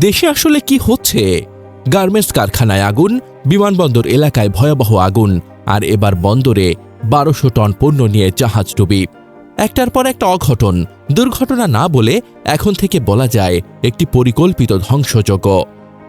দেশে আসলে কি হচ্ছে? গার্মেন্টস কারখানায় আগুন, বিমানবন্দর এলাকায় ভয়াবহ আগুন, আর এবার বন্দরে বারোশো টন পণ্য নিয়ে জাহাজ ডুবি। একটার পর একটা অঘটন, দুর্ঘটনা না বলে এখন থেকে বলা যায় একটি পরিকল্পিত ধ্বংসযজ্ঞ।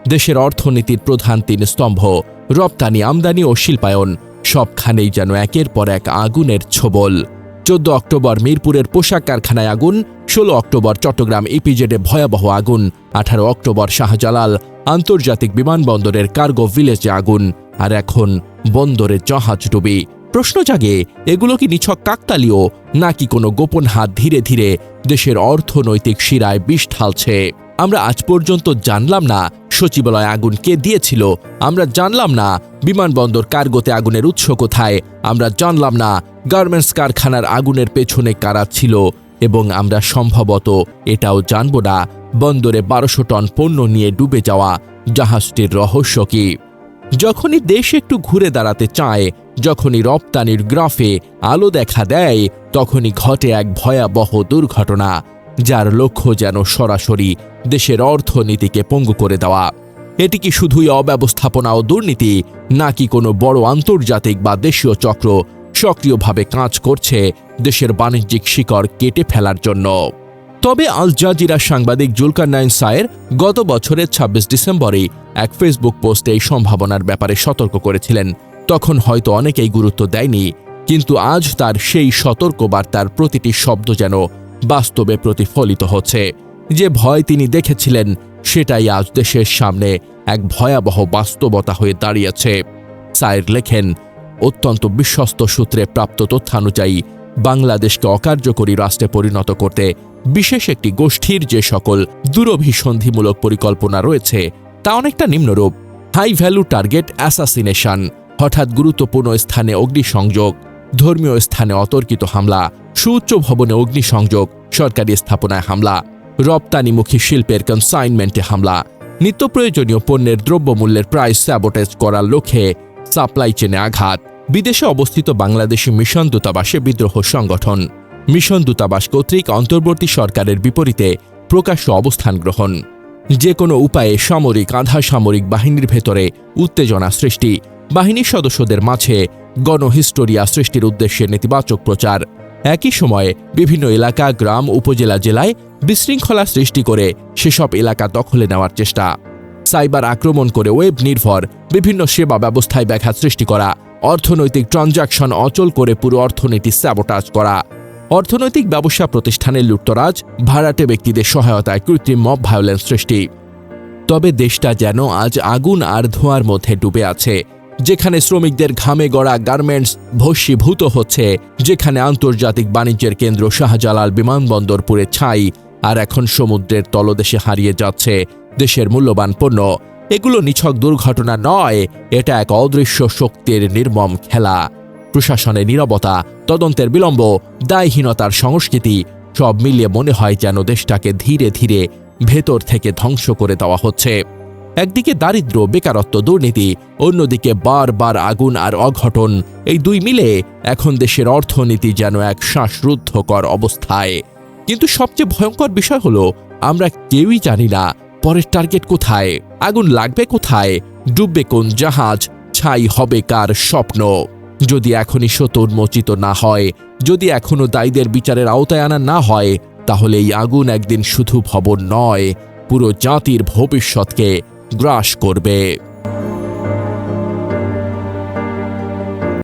দেশের অর্থনীতির প্রধান তিন স্তম্ভ, রপ্তানি, আমদানি ও শিল্পায়ন, সবখানেই যেন একের পর এক আগুনের ছোবল। চোদ্দ অক্টোবর মিরপুরের পোশাক কারখানায় আগুন, ষোলো অক্টোবর চট্টগ্রাম ইপিজেডে ভয়াবহ আগুন, আঠারো অক্টোবর শাহজালাল আন্তর্জাতিক বিমানবন্দরের কার্গো ভিলেজে আগুন, আর এখন বন্দরে জাহাজ ডুবি। প্রশ্ন জাগে, এগুলো কি নিছক কাকতালীয়, নাকি কোনো গোপন হাত ধীরে ধীরে দেশের অর্থনৈতিক শিরায় বিষ ঢালছে? আমরা আজ পর্যন্ত জানলাম না সচিবালয় আগুন কে দিয়েছিল, আমরা জানলাম না। বিমানবন্দর কার্গোতে আগুনের উৎস কোথায়, আমরা জানলাম না। গার্মেন্টস কারখানার আগুনের পেছনে কারা ছিল, এবং আমরা সম্ভবত এটাও জানব না। বন্দরে বারোশো টন পণ্য নিয়ে ডুবে যাওয়া, জাহাজটির রহস্য কি? যখনই দেশ একটু ঘুরে দাঁড়াতে চায়, যখনই রপ্তানির গ্রাফে আলো দেখা দেয়, তখনই ঘটে এক ভয়াবহ দুর্ঘটনা। যার লক্ষ্য যেন সরাসরি দেশের অর্থনীতিকে পঙ্গু করে দেওয়া। এটি কি শুধুই অব্যবস্থাপনা ও দুর্নীতি, নাকি কোনো বড় আন্তর্জাতিক বা দেশীয় চক্র সক্রিয়ভাবে কাজ করছে দেশের বাণিজ্যিক শিকড় কেটে ফেলার জন্য? তবে আল জাজিরা সাংবাদিক জুলকার নাইন সায়ের গত বছরের ২৬ ডিসেম্বরে এক ফেসবুক পোস্টে এই সম্ভাবনার ব্যাপারে সতর্ক করেছিলেন। তখন হয়তো অনেকেই গুরুত্ব দেয়নি, কিন্তু আজ তার সেই সতর্ক বার্তার প্রতিটি শব্দ যেন বাস্তবে প্রতিফলিত হচ্ছে। যে ভয় তিনি দেখেছিলেন, সেটাই আজ দেশের সামনে এক ভয়াবহ বাস্তবতা হয়ে দাঁড়িয়েছে। সায়ের লেখেন, অত্যন্ত বিশ্বস্ত সূত্রে প্রাপ্ত তথ্যানুযায়ী, বাংলাদেশকে অকার্যকরী রাষ্ট্রে পরিণত করতে বিশেষ একটি গোষ্ঠীর যে সকল দূরভিসন্ধিমূলক পরিকল্পনা রয়েছে, তা অনেকটা নিম্নরূপ। হাই ভ্যালু টার্গেট অ্যাসাসিনেশন, হঠাৎ গুরুত্বপূর্ণ স্থানে অগ্নিসংযোগ ধর্মীয় স্থানে অতর্কিত হামলা, সুউচ্চ ভবনে অগ্নিসংযোগ, সরকারি স্থাপনায় হামলা, রপ্তানিমুখী শিল্পের কনসাইনমেন্টে হামলা নিত্য প্রয়োজনীয় পণ্যের দ্রব্যমূল্যের প্রাইস স্যাবোটেজ করার লক্ষ্যে সাপ্লাই চেনে আঘাত, বিদেশে অবস্থিত বাংলাদেশি মিশন দূতাবাসে বিদ্রোহ সংগঠন, মিশন দূতাবাস কর্তৃক অন্তর্বর্তী সরকারের বিপরীতে প্রকাশ্য অবস্থান গ্রহণ যে কোনো উপায়ে সামরিক আধা সামরিক বাহিনীর ভেতরে উত্তেজনা সৃষ্টি, বাহিনীর সদস্যদের মাঝে গণহিস্টোরিয়া সৃষ্টির উদ্দেশ্যে নেতিবাচক প্রচার। একই সময়ে বিভিন্ন এলাকা, গ্রাম, উপজেলা, জেলায় বিশৃঙ্খলা সৃষ্টি করে সেসব এলাকা দখলে নেওয়ার চেষ্টা। সাইবার আক্রমণ করে ওয়েব নির্ভর, বিভিন্ন সেবা ব্যবস্থায় ব্যাঘাত সৃষ্টি করা, অর্থনৈতিক ট্রানজাকশন অচল করে পুরো অর্থনীতি স্যাবোটাজ করা। অর্থনৈতিক ব্যবসা প্রতিষ্ঠানের লুটতরাজ, ভাড়াটে ব্যক্তিদের সহায়তায় কৃত্রিম মব ভায়োলেন্স সৃষ্টি। তবে দেশটা যেন আজ আগুন আর ধোঁয়ার মধ্যে ডুবে আছে। যেখানে শ্রমিকদের ঘামে গড়া গার্মেন্টস ভস্মীভূত হচ্ছে, যেখানে আন্তর্জাতিক বাণিজ্যের কেন্দ্র শাহজালাল বিমানবন্দর পুরে ছাই, আর এখন সমুদ্রের তলদেশে হারিয়ে যাচ্ছে দেশের মূল্যবান পণ্য। এগুলো নিছক দুর্ঘটনা নয়, এটা এক অদৃশ্য শক্তির নির্মম খেলা। প্রশাসনের নীরবতা, তদন্তের বিলম্ব, দায়হীনতার সংস্কৃতি, সব মিলিয়ে মনে হয় যেন দেশটাকে ধীরে ধীরে ভেতর থেকে ধ্বংস করে দেওয়া হচ্ছে। একদিকে দারিদ্র বেকারত্ব, দুর্নীতি, অন্যদিকে বারবার আগুন আর অঘটন, এই দুই মিলে এখন দেশের অর্থনীতি যেন এক শ্বাসরুদ্ধকর অবস্থায়। কিন্তু সবচেয়ে ভয়ঙ্কর বিষয় হলো, আমরা কেউই জানি না পরের টার্গেট কোথায়, আগুন লাগবে কোথায়, ডুববে কোন জাহাজ, ছাই হবে কার স্বপ্ন। যদি এখনই সত্য উন্মোচিত না হয়, যদি এখনও দায়ীদের বিচারের আওতায় আনা না হয়, তাহলে এই আগুন একদিন শুধু ভবন নয়, পুরো জাতির ভবিষ্যৎকে গ্রাস করবে।